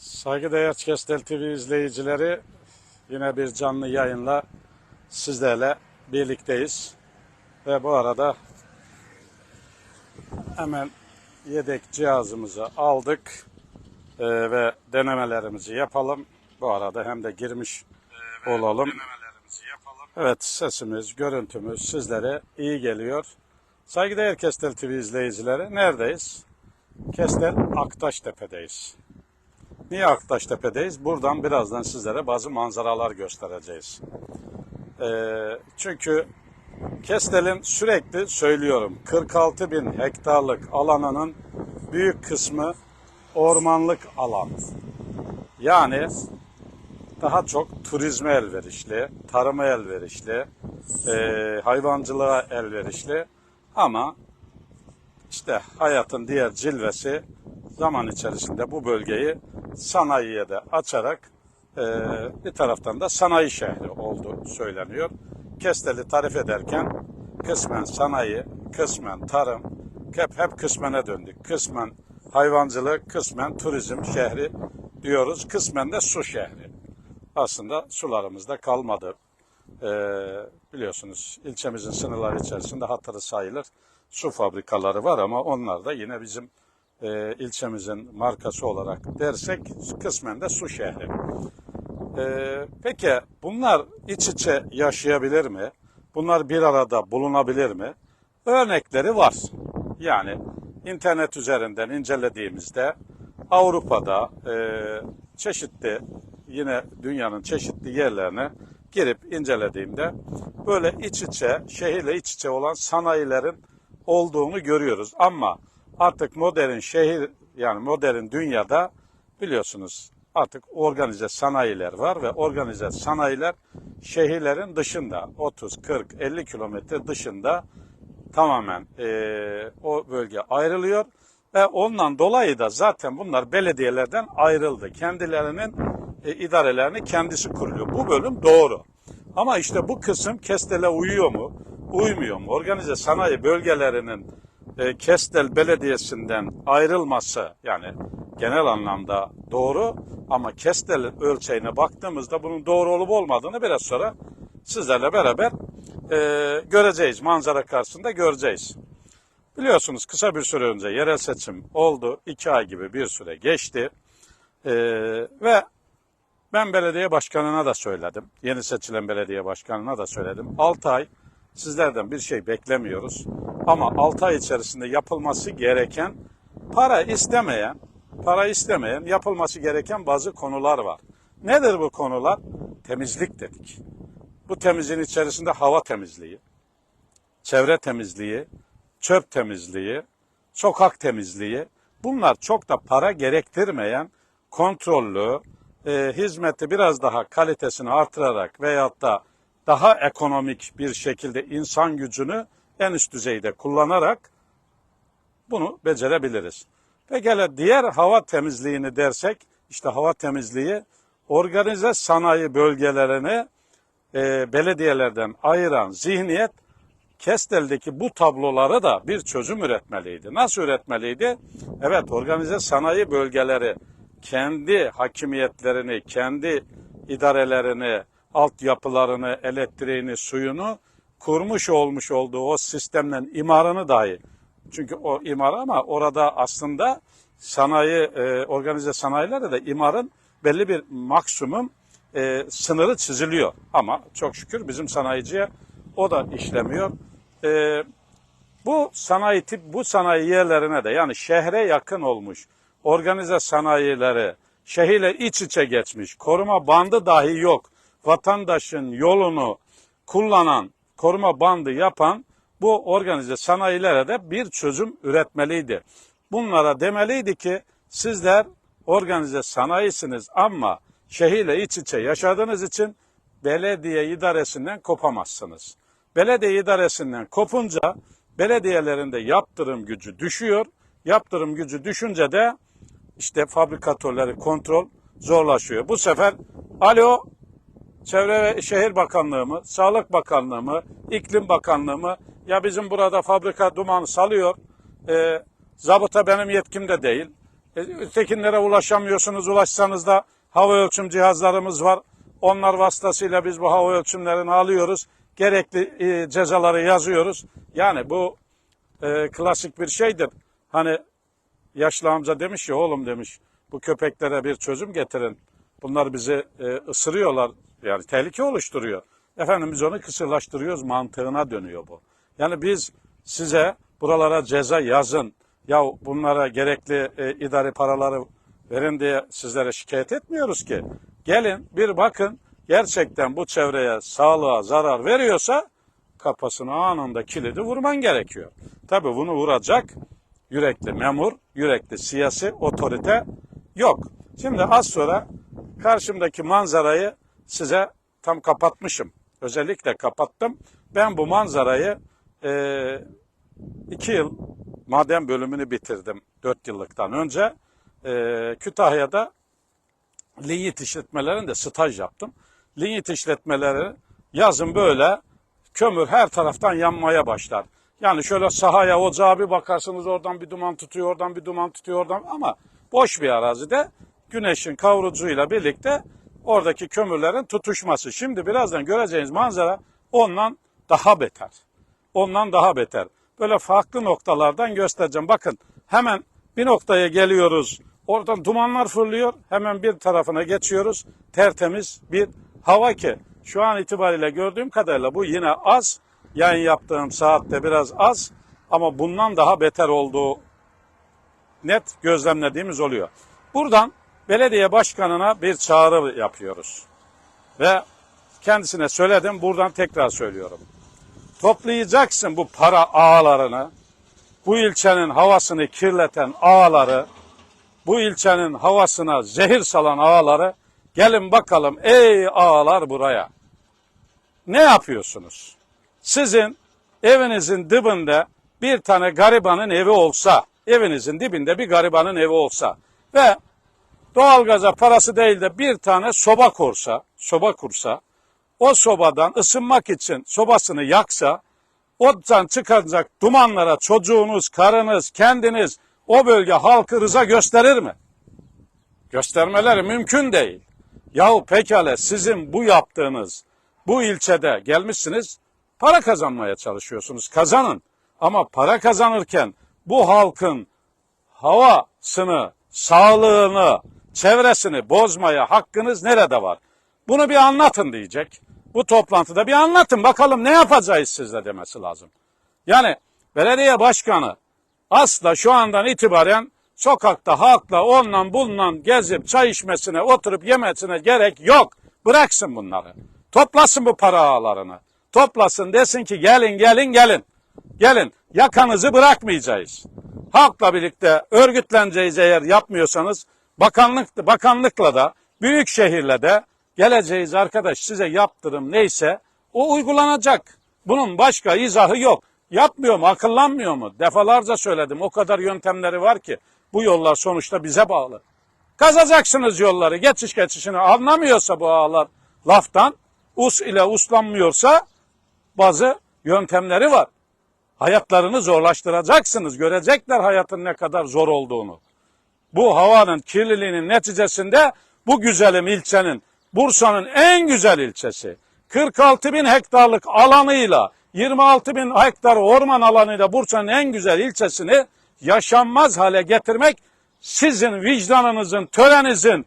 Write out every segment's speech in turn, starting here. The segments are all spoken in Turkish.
Saygıdeğer Kestel TV izleyicileri yine bir canlı yayınla sizlerle birlikteyiz. Ve bu arada hemen yedek cihazımızı aldık Ee, ve denemelerimizi yapalım. Bu arada hem de girmiş olalım. Evet sesimiz, görüntümüz sizlere iyi geliyor. Saygıdeğer Kestel TV izleyicileri neredeyiz? Kestel Aktaştepe'deyiz. Niye Aktaştepe'deyiz? Buradan birazdan sizlere bazı manzaralar göstereceğiz. Ee, çünkü Kestel'in sürekli söylüyorum 46 bin hektarlık alanının büyük kısmı ormanlık alan. Yani daha çok turizme elverişli, tarıma elverişli, e, hayvancılığa elverişli ama işte hayatın diğer cilvesi zaman içerisinde bu bölgeyi sanayiye de açarak e, bir taraftan da sanayi şehri oldu söyleniyor. Kestel'i tarif ederken kısmen sanayi, kısmen tarım, hep, hep kısmene döndük. Kısmen hayvancılık, kısmen turizm şehri diyoruz. Kısmen de su şehri. Aslında sularımız da kalmadı. Ee, biliyorsunuz ilçemizin sınırları içerisinde hatırı sayılır su fabrikaları var ama onlar da yine bizim e, ilçemizin markası olarak dersek kısmen de su şehri. Ee, peki bunlar iç içe yaşayabilir mi? Bunlar bir arada bulunabilir mi? Örnekleri var. Yani internet üzerinden incelediğimizde Avrupa'da e, çeşitli yine dünyanın çeşitli yerlerine girip incelediğimde böyle iç içe, şehirle iç içe olan sanayilerin olduğunu görüyoruz. Ama artık modern şehir yani modern dünyada biliyorsunuz artık organize sanayiler var ve organize sanayiler şehirlerin dışında 30, 40, 50 kilometre dışında tamamen eee, o bölge ayrılıyor ve ondan dolayı da zaten bunlar belediyelerden ayrıldı. Kendilerinin e, idarelerini kendisi kuruyor. Bu bölüm doğru. Ama işte bu kısım Kestel'e uyuyor mu? Uymuyor mu? Organize sanayi bölgelerinin e, Kestel Belediyesi'nden ayrılması yani genel anlamda doğru ama Kestel ölçeğine baktığımızda bunun doğru olup olmadığını biraz sonra sizlerle beraber e, göreceğiz. Manzara karşısında göreceğiz. Biliyorsunuz kısa bir süre önce yerel seçim oldu. iki ay gibi bir süre geçti. E, ve ben belediye başkanına da söyledim. Yeni seçilen belediye başkanına da söyledim. 6 ay sizlerden bir şey beklemiyoruz. Ama 6 ay içerisinde yapılması gereken para istemeyen, para istemeyen yapılması gereken bazı konular var. Nedir bu konular? Temizlik dedik. Bu temizliğin içerisinde hava temizliği, çevre temizliği, çöp temizliği, sokak temizliği bunlar çok da para gerektirmeyen kontrollü, e, hizmeti biraz daha kalitesini artırarak veyahut da daha ekonomik bir şekilde insan gücünü en üst düzeyde kullanarak bunu becerebiliriz. Peki hele diğer hava temizliğini dersek, işte hava temizliği organize sanayi bölgelerini e, belediyelerden ayıran zihniyet Kestel'deki bu tabloları da bir çözüm üretmeliydi. Nasıl üretmeliydi? Evet organize sanayi bölgeleri kendi hakimiyetlerini, kendi idarelerini, altyapılarını, elektriğini, suyunu kurmuş olmuş olduğu o sistemden imarını dahi çünkü o imar ama orada aslında sanayi, e, organize sanayilerde de imarın belli bir maksimum e, sınırı çiziliyor. Ama çok şükür bizim sanayiciye o da işlemiyor. E, bu sanayi tip bu sanayi yerlerine de yani şehre yakın olmuş organize sanayileri şehirle iç içe geçmiş koruma bandı dahi yok vatandaşın yolunu kullanan koruma bandı yapan bu organize sanayilere de bir çözüm üretmeliydi. Bunlara demeliydi ki sizler organize sanayisiniz ama şehirle iç içe yaşadığınız için belediye idaresinden kopamazsınız. Belediye idaresinden kopunca belediyelerinde yaptırım gücü düşüyor. Yaptırım gücü düşünce de işte fabrikatörleri kontrol zorlaşıyor. Bu sefer alo Çevre ve Şehir Bakanlığı mı, Sağlık Bakanlığı mı, İklim Bakanlığı mı? Ya bizim burada fabrika duman salıyor. E, zabıta benim yetkimde değil. E, ötekinlere ulaşamıyorsunuz. Ulaşsanız da hava ölçüm cihazlarımız var. Onlar vasıtasıyla biz bu hava ölçümlerini alıyoruz. Gerekli e, cezaları yazıyoruz. Yani bu e, klasik bir şeydir. Hani yaşlı amca demiş ya oğlum demiş bu köpeklere bir çözüm getirin. Bunlar bizi e, ısırıyorlar. Yani tehlike oluşturuyor. Efendim biz onu kısırlaştırıyoruz mantığına dönüyor bu. Yani biz size buralara ceza yazın. Ya bunlara gerekli e, idari paraları verin diye sizlere şikayet etmiyoruz ki. Gelin bir bakın gerçekten bu çevreye sağlığa zarar veriyorsa kapasını anında kilidi vurman gerekiyor. Tabii bunu vuracak yürekli memur, yürekli siyasi otorite yok. Şimdi az sonra karşımdaki manzarayı size tam kapatmışım. Özellikle kapattım. Ben bu manzarayı e, iki yıl maden bölümünü bitirdim. Dört yıllıktan önce. E, Kütahya'da linyit işletmelerinde staj yaptım. Linyit işletmeleri yazın böyle kömür her taraftan yanmaya başlar. Yani şöyle sahaya ocağa bir bakarsınız oradan bir duman tutuyor, oradan bir duman tutuyor oradan ama boş bir arazide güneşin kavurucuyla birlikte oradaki kömürlerin tutuşması. Şimdi birazdan göreceğiniz manzara ondan daha beter. Ondan daha beter. Böyle farklı noktalardan göstereceğim. Bakın hemen bir noktaya geliyoruz. Oradan dumanlar fırlıyor. Hemen bir tarafına geçiyoruz. Tertemiz bir hava ki. Şu an itibariyle gördüğüm kadarıyla bu yine az. Yayın yaptığım saatte biraz az. Ama bundan daha beter olduğu net gözlemlediğimiz oluyor. Buradan belediye başkanına bir çağrı yapıyoruz. Ve kendisine söyledim buradan tekrar söylüyorum. Toplayacaksın bu para ağlarını, bu ilçenin havasını kirleten ağları, bu ilçenin havasına zehir salan ağları gelin bakalım ey ağalar buraya. Ne yapıyorsunuz? Sizin evinizin dibinde bir tane garibanın evi olsa, evinizin dibinde bir garibanın evi olsa ve doğalgaza parası değil de bir tane soba kursa, soba kursa, o sobadan ısınmak için sobasını yaksa, oradan çıkacak dumanlara çocuğunuz, karınız, kendiniz, o bölge halkı rıza gösterir mi? Göstermeleri mümkün değil. Yahu pekala sizin bu yaptığınız bu ilçede gelmişsiniz para kazanmaya çalışıyorsunuz. Kazanın. Ama para kazanırken bu halkın havasını, sağlığını, çevresini bozmaya hakkınız nerede var? Bunu bir anlatın diyecek. Bu toplantıda bir anlatın bakalım ne yapacağız sizle demesi lazım. Yani belediye başkanı asla şu andan itibaren sokakta halkla onunla bununla gezip çay içmesine, oturup yemesine gerek yok. Bıraksın bunları. Toplasın bu para ağlarını. Toplasın desin ki gelin gelin gelin. Gelin yakanızı bırakmayacağız. Halkla birlikte örgütleneceğiz eğer yapmıyorsanız bakanlık, bakanlıkla da büyük şehirle de geleceğiz arkadaş size yaptırım neyse o uygulanacak. Bunun başka izahı yok. Yapmıyor mu akıllanmıyor mu? Defalarca söyledim o kadar yöntemleri var ki bu yollar sonuçta bize bağlı. Kazacaksınız yolları geçiş geçişini anlamıyorsa bu ağlar laftan us ile uslanmıyorsa bazı yöntemleri var. Hayatlarını zorlaştıracaksınız. Görecekler hayatın ne kadar zor olduğunu. Bu havanın kirliliğinin neticesinde bu güzelim ilçenin, Bursa'nın en güzel ilçesi, 46 bin hektarlık alanıyla, 26 bin hektar orman alanıyla Bursa'nın en güzel ilçesini yaşanmaz hale getirmek sizin vicdanınızın, töreninizin,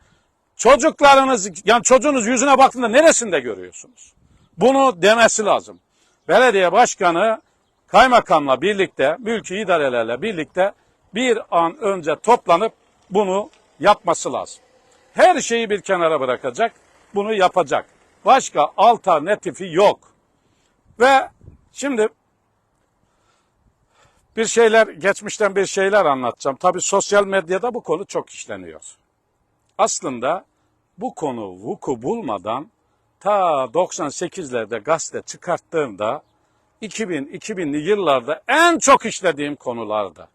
çocuklarınız, yani çocuğunuz yüzüne baktığında neresinde görüyorsunuz? Bunu demesi lazım. Belediye başkanı kaymakamla birlikte, mülki idarelerle birlikte bir an önce toplanıp bunu yapması lazım. Her şeyi bir kenara bırakacak, bunu yapacak. Başka alternatifi yok. Ve şimdi bir şeyler, geçmişten bir şeyler anlatacağım. Tabii sosyal medyada bu konu çok işleniyor. Aslında bu konu vuku bulmadan ta 98'lerde gazete çıkarttığımda 2000-2000'li yıllarda en çok işlediğim konulardı.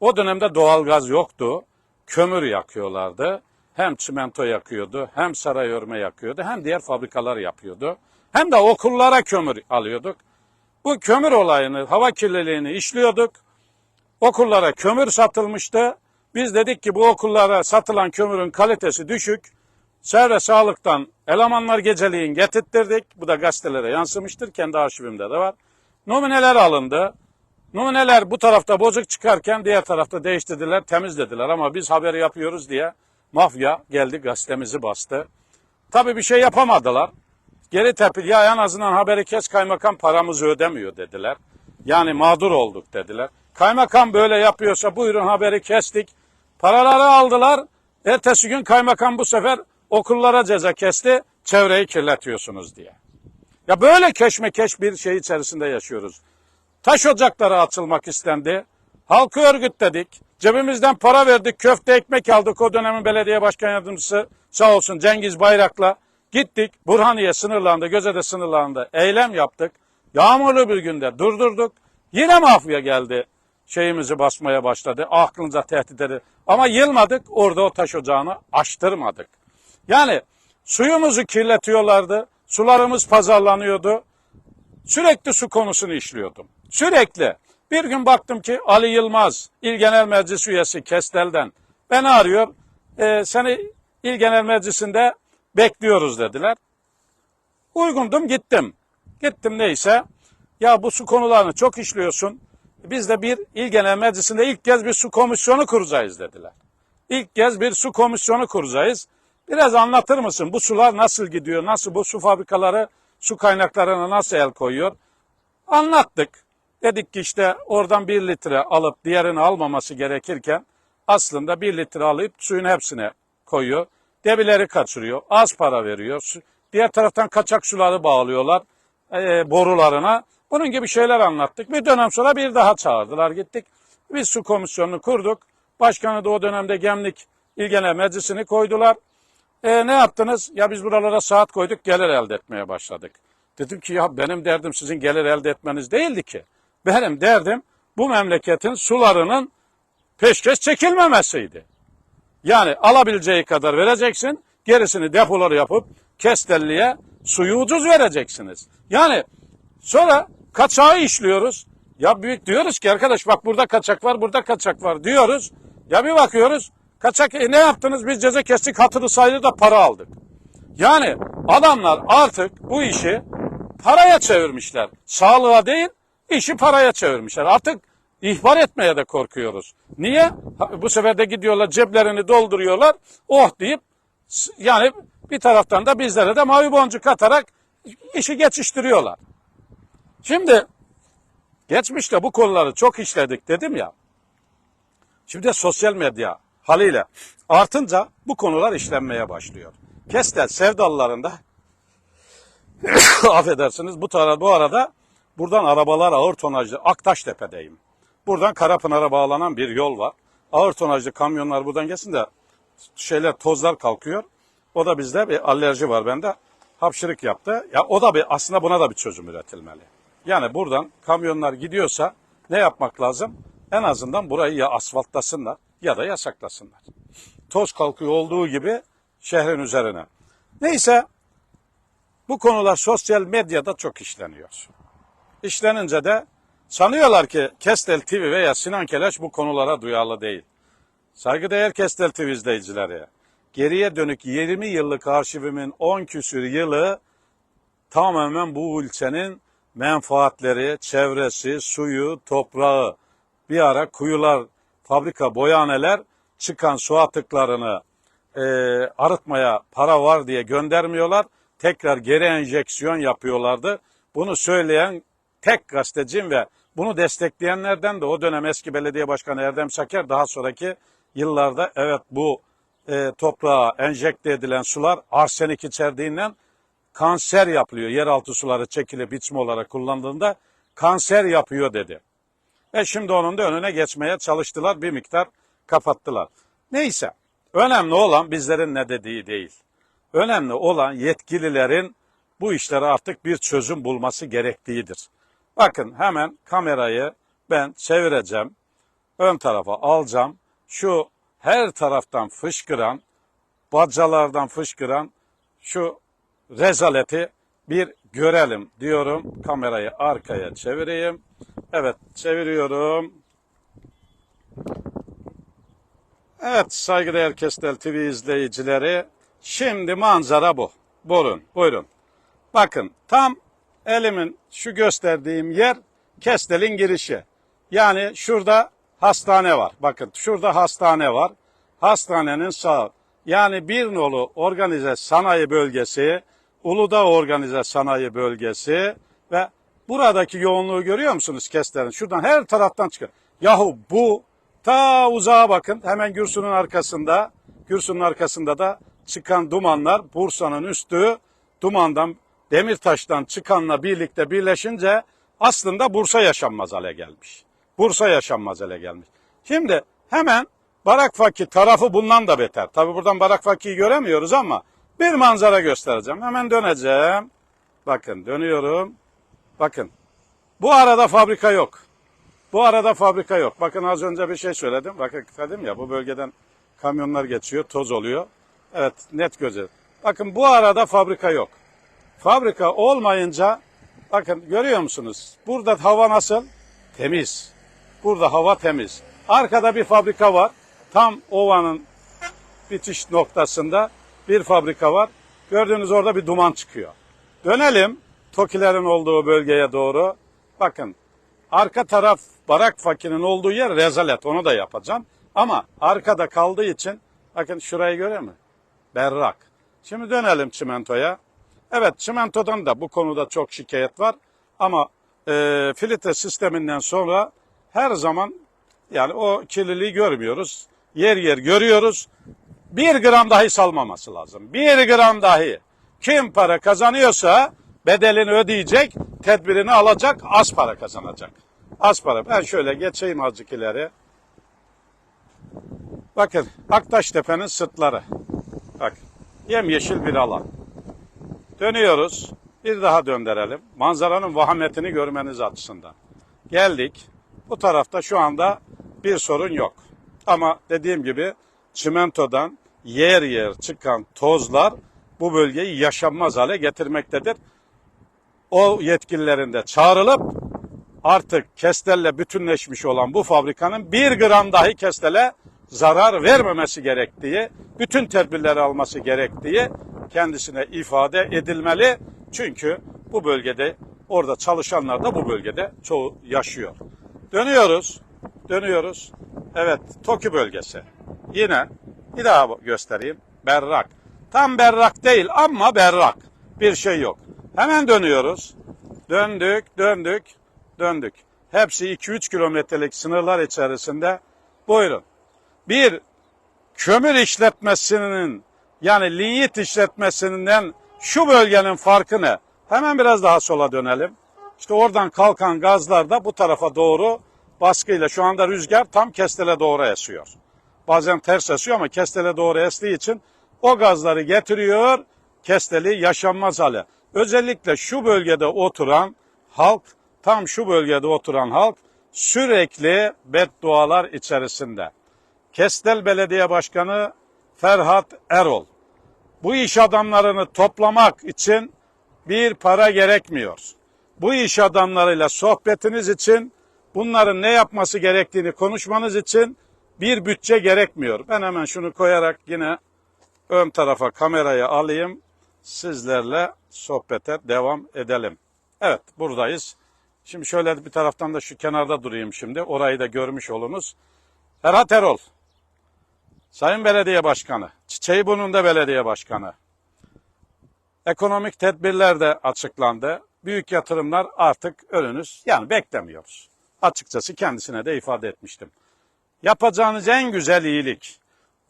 O dönemde doğalgaz yoktu. Kömür yakıyorlardı. Hem çimento yakıyordu, hem saray örme yakıyordu, hem diğer fabrikalar yapıyordu. Hem de okullara kömür alıyorduk. Bu kömür olayını, hava kirliliğini işliyorduk. Okullara kömür satılmıştı Biz dedik ki bu okullara satılan kömürün kalitesi düşük. Çevre sağlıktan elemanlar geceliğin getirttirdik. Bu da gazetelere yansımıştır. Kendi arşivimde de var. Numuneler alındı. Numuneler bu tarafta bozuk çıkarken diğer tarafta değiştirdiler, temizlediler. Ama biz haberi yapıyoruz diye mafya geldi gazetemizi bastı. Tabii bir şey yapamadılar. Geri tepil ya en azından haberi kes kaymakam paramızı ödemiyor dediler. Yani mağdur olduk dediler. Kaymakam böyle yapıyorsa buyurun haberi kestik. Paraları aldılar. Ertesi gün kaymakam bu sefer okullara ceza kesti. Çevreyi kirletiyorsunuz diye. Ya böyle keşmekeş bir şey içerisinde yaşıyoruz. Taş ocakları açılmak istendi. Halkı örgütledik. Cebimizden para verdik. Köfte ekmek aldık. O dönemin belediye başkan yardımcısı sağ olsun Cengiz Bayrak'la. Gittik. Burhaniye sınırlarında, Gözede sınırlarında eylem yaptık. Yağmurlu bir günde durdurduk. Yine mafya geldi. Şeyimizi basmaya başladı. Aklınıza tehdit edildi. Ama yılmadık. Orada o taş ocağını açtırmadık. Yani suyumuzu kirletiyorlardı. Sularımız pazarlanıyordu. Sürekli su konusunu işliyordum. Sürekli. Bir gün baktım ki Ali Yılmaz, İl Genel Meclis üyesi Kestel'den beni arıyor. "Ee, seni İl Genel Meclisi'nde bekliyoruz dediler. Uygundum gittim. Gittim neyse. Ya bu su konularını çok işliyorsun. Biz de bir İl Genel Meclisi'nde ilk kez bir su komisyonu kuracağız dediler. İlk kez bir su komisyonu kuracağız. Biraz anlatır mısın? Bu sular nasıl gidiyor? Nasıl bu su fabrikaları su kaynaklarına nasıl el koyuyor? Anlattık. Dedik ki işte oradan bir litre alıp diğerini almaması gerekirken aslında bir litre alıp suyun hepsine koyuyor. Debileri kaçırıyor. Az para veriyor. Diğer taraftan kaçak suları bağlıyorlar e, borularına. Bunun gibi şeyler anlattık. Bir dönem sonra bir daha çağırdılar gittik. Biz su komisyonunu kurduk. Başkanı da o dönemde Gemlik İl Genel Meclisi'ni koydular. E, ne yaptınız? Ya biz buralara saat koyduk, gelir elde etmeye başladık. Dedim ki ya benim derdim sizin gelir elde etmeniz değildi ki. Benim derdim bu memleketin sularının peşkeş çekilmemesiydi. Yani alabileceği kadar vereceksin, gerisini depoları yapıp Kestelli'ye suyu ucuz vereceksiniz. Yani sonra kaçağı işliyoruz. Ya büyük diyoruz ki arkadaş bak burada kaçak var, burada kaçak var diyoruz. Ya bir bakıyoruz kaçak e, ne yaptınız? Biz ceza kestik, hatırı sayılı da para aldık. Yani adamlar artık bu işi paraya çevirmişler. Sağlığa değil, işi paraya çevirmişler. Artık ihbar etmeye de korkuyoruz. Niye? Bu sefer de gidiyorlar ceplerini dolduruyorlar. Oh deyip yani bir taraftan da bizlere de mavi boncuk atarak işi geçiştiriyorlar. Şimdi geçmişte bu konuları çok işledik dedim ya. Şimdi sosyal medya haliyle artınca bu konular işlenmeye başlıyor. Kestel sevdalılarında affedersiniz bu, bu arada buradan arabalar ağır tonajlı Aktaştepe'deyim. Buradan Karapınar'a bağlanan bir yol var. Ağır tonajlı kamyonlar buradan gelsin de şeyler tozlar kalkıyor. O da bizde bir alerji var bende. Hapşırık yaptı. Ya o da bir aslında buna da bir çözüm üretilmeli. Yani buradan kamyonlar gidiyorsa ne yapmak lazım? En azından burayı ya asfaltlasınlar ya da yasaklasınlar. Toz kalkıyor olduğu gibi şehrin üzerine. Neyse bu konular sosyal medyada çok işleniyor. İşlenince de sanıyorlar ki Kestel TV veya Sinan Keleş bu konulara duyarlı değil. Saygıdeğer Kestel TV izleyicileri, geriye dönük 20 yıllık arşivimin 10 küsür yılı tamamen bu ilçenin menfaatleri, çevresi, suyu, toprağı, bir ara kuyular, fabrika, boyaneler çıkan su atıklarını e, arıtmaya para var diye göndermiyorlar. Tekrar geri enjeksiyon yapıyorlardı. Bunu söyleyen tek gazetecim ve bunu destekleyenlerden de o dönem eski belediye başkanı Erdem Saker daha sonraki yıllarda evet bu e, toprağa enjekte edilen sular arsenik içerdiğinden kanser yapılıyor. Yeraltı suları çekilip içme olarak kullandığında kanser yapıyor dedi. Ve şimdi onun da önüne geçmeye çalıştılar. Bir miktar kapattılar. Neyse. Önemli olan bizlerin ne dediği değil. Önemli olan yetkililerin bu işlere artık bir çözüm bulması gerektiğidir. Bakın hemen kamerayı ben çevireceğim. Ön tarafa alacağım. Şu her taraftan fışkıran, bacalardan fışkıran şu rezaleti bir görelim diyorum. Kamerayı arkaya çevireyim. Evet çeviriyorum. Evet saygıdeğer Kestel TV izleyicileri. Şimdi manzara bu. Buyurun, buyurun. Bakın tam elimin şu gösterdiğim yer Kestel'in girişi. Yani şurada hastane var. Bakın şurada hastane var. Hastanenin sağ. Yani bir nolu organize sanayi bölgesi, Uludağ organize sanayi bölgesi ve buradaki yoğunluğu görüyor musunuz Kestel'in? Şuradan her taraftan çıkıyor. Yahu bu ta uzağa bakın hemen Gürsün'ün arkasında, Gürsün'ün arkasında da çıkan dumanlar Bursa'nın üstü dumandan Demirtaş'tan çıkanla birlikte birleşince aslında Bursa yaşanmaz hale gelmiş. Bursa yaşanmaz hale gelmiş. Şimdi hemen Barakfaki tarafı bundan da beter. Tabi buradan Barakfaki'yi göremiyoruz ama bir manzara göstereceğim. Hemen döneceğim. Bakın dönüyorum. Bakın bu arada fabrika yok. Bu arada fabrika yok. Bakın az önce bir şey söyledim. Bakın dedim ya bu bölgeden kamyonlar geçiyor, toz oluyor. Evet net gözü. Bakın bu arada fabrika yok. Fabrika olmayınca bakın görüyor musunuz? Burada hava nasıl? Temiz. Burada hava temiz. Arkada bir fabrika var. Tam ovanın bitiş noktasında bir fabrika var. Gördüğünüz orada bir duman çıkıyor. Dönelim Tokilerin olduğu bölgeye doğru. Bakın arka taraf barak fakirinin olduğu yer rezalet. Onu da yapacağım. Ama arkada kaldığı için bakın şurayı görüyor musun? Berrak. Şimdi dönelim çimentoya. Evet çimentodan da bu konuda çok şikayet var. Ama e, filtre sisteminden sonra her zaman yani o kirliliği görmüyoruz. Yer yer görüyoruz. Bir gram dahi salmaması lazım. Bir gram dahi. Kim para kazanıyorsa bedelini ödeyecek, tedbirini alacak, az para kazanacak. Az para. Ben şöyle geçeyim azıcık ileri. Bakın Aktaştepe'nin sırtları. Bak yemyeşil bir alan. Dönüyoruz. Bir daha döndürelim. Manzaranın vahametini görmeniz açısından. Geldik. Bu tarafta şu anda bir sorun yok. Ama dediğim gibi çimentodan yer yer çıkan tozlar bu bölgeyi yaşanmaz hale getirmektedir. O yetkililerin de çağrılıp artık kestelle bütünleşmiş olan bu fabrikanın bir gram dahi kestele zarar vermemesi gerektiği, bütün tedbirleri alması gerektiği kendisine ifade edilmeli. Çünkü bu bölgede orada çalışanlar da bu bölgede çoğu yaşıyor. Dönüyoruz, dönüyoruz. Evet, Toki bölgesi. Yine bir daha göstereyim. Berrak. Tam berrak değil ama berrak. Bir şey yok. Hemen dönüyoruz. Döndük, döndük, döndük. Hepsi 2-3 kilometrelik sınırlar içerisinde. Buyurun. Bir kömür işletmesinin yani linyit işletmesinden şu bölgenin farkı ne? Hemen biraz daha sola dönelim. İşte oradan kalkan gazlar da bu tarafa doğru baskıyla şu anda rüzgar tam kestele doğru esiyor. Bazen ters esiyor ama kestele doğru estiği için o gazları getiriyor, kesteli yaşanmaz hale. Özellikle şu bölgede oturan halk, tam şu bölgede oturan halk sürekli beddualar içerisinde. Kestel Belediye Başkanı Ferhat Erol. Bu iş adamlarını toplamak için bir para gerekmiyor. Bu iş adamlarıyla sohbetiniz için bunların ne yapması gerektiğini konuşmanız için bir bütçe gerekmiyor. Ben hemen şunu koyarak yine ön tarafa kamerayı alayım. Sizlerle sohbete devam edelim. Evet buradayız. Şimdi şöyle bir taraftan da şu kenarda durayım şimdi. Orayı da görmüş olunuz. Ferhat Erol. Sayın Belediye Başkanı. Çiçeğiburnu'nda Belediye Başkanı. Ekonomik tedbirler de açıklandı. Büyük yatırımlar artık önünüz yani beklemiyoruz. Açıkçası kendisine de ifade etmiştim. Yapacağınız en güzel iyilik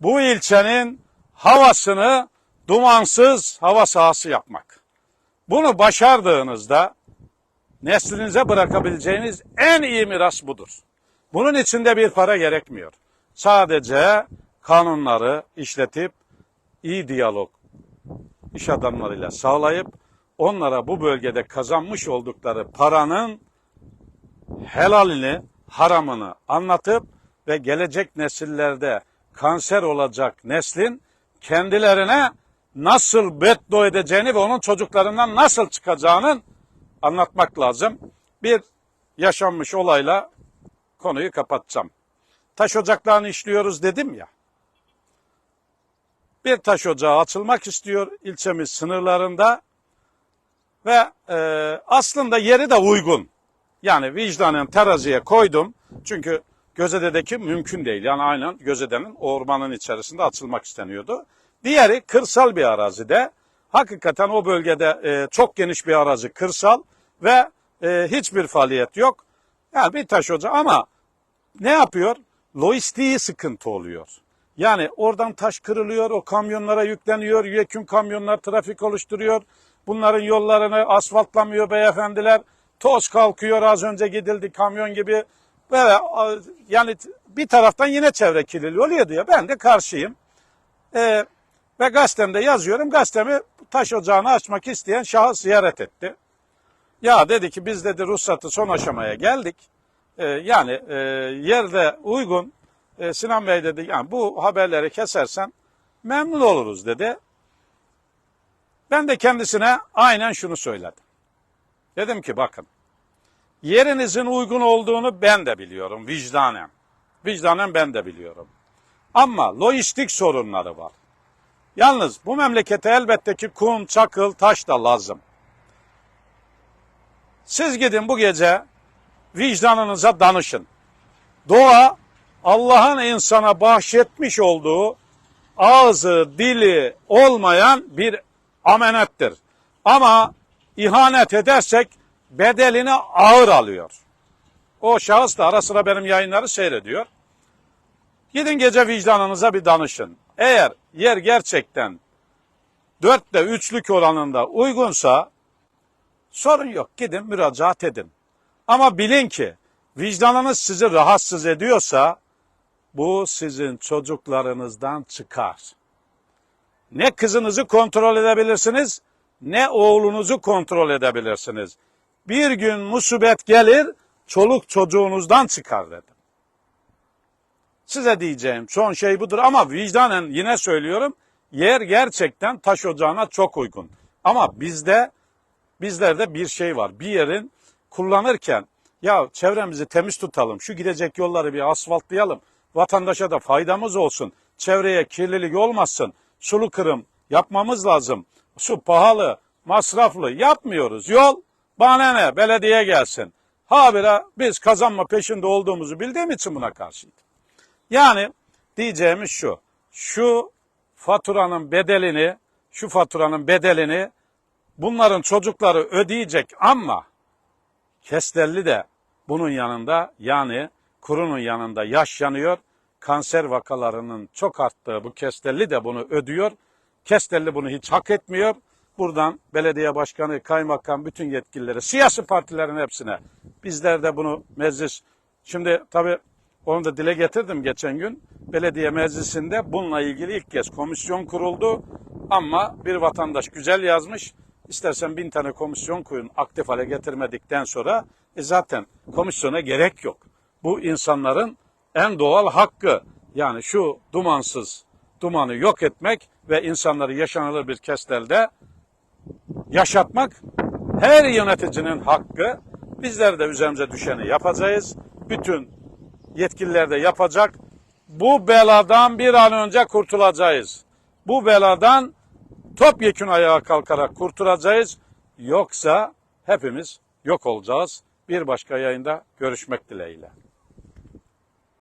bu ilçenin havasını dumansız hava sahası yapmak. Bunu başardığınızda neslinize bırakabileceğiniz en iyi miras budur. Bunun içinde bir para gerekmiyor. Sadece kanunları işletip iyi diyalog iş adamlarıyla sağlayıp onlara bu bölgede kazanmış oldukları paranın helalini, haramını anlatıp ve gelecek nesillerde kanser olacak neslin kendilerine nasıl beddua edeceğini ve onun çocuklarından nasıl çıkacağının anlatmak lazım. Bir yaşanmış olayla konuyu kapatacağım. Taş ocaklarını işliyoruz dedim ya. Bir taş ocağı açılmak istiyor ilçemiz sınırlarında ve e, aslında yeri de uygun. Yani vicdanen teraziye koydum. Çünkü Gözede'deki mümkün değil. Yani aynen Gözede'nin ormanın içerisinde açılmak isteniyordu. Diğeri kırsal bir arazide. Hakikaten o bölgede e, çok geniş bir arazi kırsal ve e, hiçbir faaliyet yok. Yani bir taş ocağı ama ne yapıyor? Lojistiği sıkıntı oluyor. Yani oradan taş kırılıyor, o kamyonlara yükleniyor, yekün kamyonlar trafik oluşturuyor. Bunların yollarını asfaltlamıyor beyefendiler. Toz kalkıyor az önce gidildi kamyon gibi. Böyle yani bir taraftan yine çevre kirliliği oluyor diyor. Ben de karşıyım. Ee, ve gazetemde yazıyorum. Gazetemi taş ocağını açmak isteyen şahıs ziyaret etti. Ya dedi ki biz dedi ruhsatı son aşamaya geldik. Ee, yani e, yerde uygun. Ee, Sinan Bey dedi yani bu haberleri kesersen memnun oluruz dedi. Ben de kendisine aynen şunu söyledim. Dedim ki bakın yerinizin uygun olduğunu ben de biliyorum vicdanen. Vicdanen ben de biliyorum. Ama lojistik sorunları var. Yalnız bu memlekete elbette ki kum, çakıl, taş da lazım. Siz gidin bu gece vicdanınıza danışın. Doğa Allah'ın insana bahşetmiş olduğu ağzı, dili olmayan bir amanettir. Ama ihanet edersek bedelini ağır alıyor. O şahıs da ara sıra benim yayınları seyrediyor. Gidin gece vicdanınıza bir danışın. Eğer yer gerçekten dörtte üçlük oranında uygunsa sorun yok. Gidin müracaat edin. Ama bilin ki vicdanınız sizi rahatsız ediyorsa bu sizin çocuklarınızdan çıkar. Ne kızınızı kontrol edebilirsiniz ne oğlunuzu kontrol edebilirsiniz. Bir gün musibet gelir çoluk çocuğunuzdan çıkar dedim. Size diyeceğim son şey budur ama vicdanen yine söylüyorum yer gerçekten taş ocağına çok uygun. Ama bizde bizlerde bir şey var. Bir yerin kullanırken ya çevremizi temiz tutalım, şu gidecek yolları bir asfaltlayalım, vatandaşa da faydamız olsun, çevreye kirlilik olmasın, sulu kırım yapmamız lazım. Su pahalı, masraflı yapmıyoruz. Yol bana ne belediye gelsin. Habire biz kazanma peşinde olduğumuzu bildiğim için buna karşıydım. Yani diyeceğimiz şu. Şu faturanın bedelini, şu faturanın bedelini bunların çocukları ödeyecek ama Kestelli de bunun yanında yani kurunun yanında yaş yanıyor. Kanser vakalarının çok arttığı bu Kestelli de bunu ödüyor. Kestelli bunu hiç hak etmiyor. Buradan belediye başkanı, kaymakam, bütün yetkilileri, siyasi partilerin hepsine bizler de bunu meclis Şimdi tabii onu da dile getirdim geçen gün. Belediye meclisinde bununla ilgili ilk kez komisyon kuruldu. Ama bir vatandaş güzel yazmış. İstersen bin tane komisyon koyun aktif hale getirmedikten sonra e zaten komisyona gerek yok. Bu insanların en doğal hakkı. Yani şu dumansız dumanı yok etmek ve insanları yaşanılır bir kestelde yaşatmak her yöneticinin hakkı. Bizler de üzerimize düşeni yapacağız. Bütün yetkililer de yapacak. Bu beladan bir an önce kurtulacağız. Bu beladan topyekun ayağa kalkarak kurtulacağız. Yoksa hepimiz yok olacağız. Bir başka yayında görüşmek dileğiyle.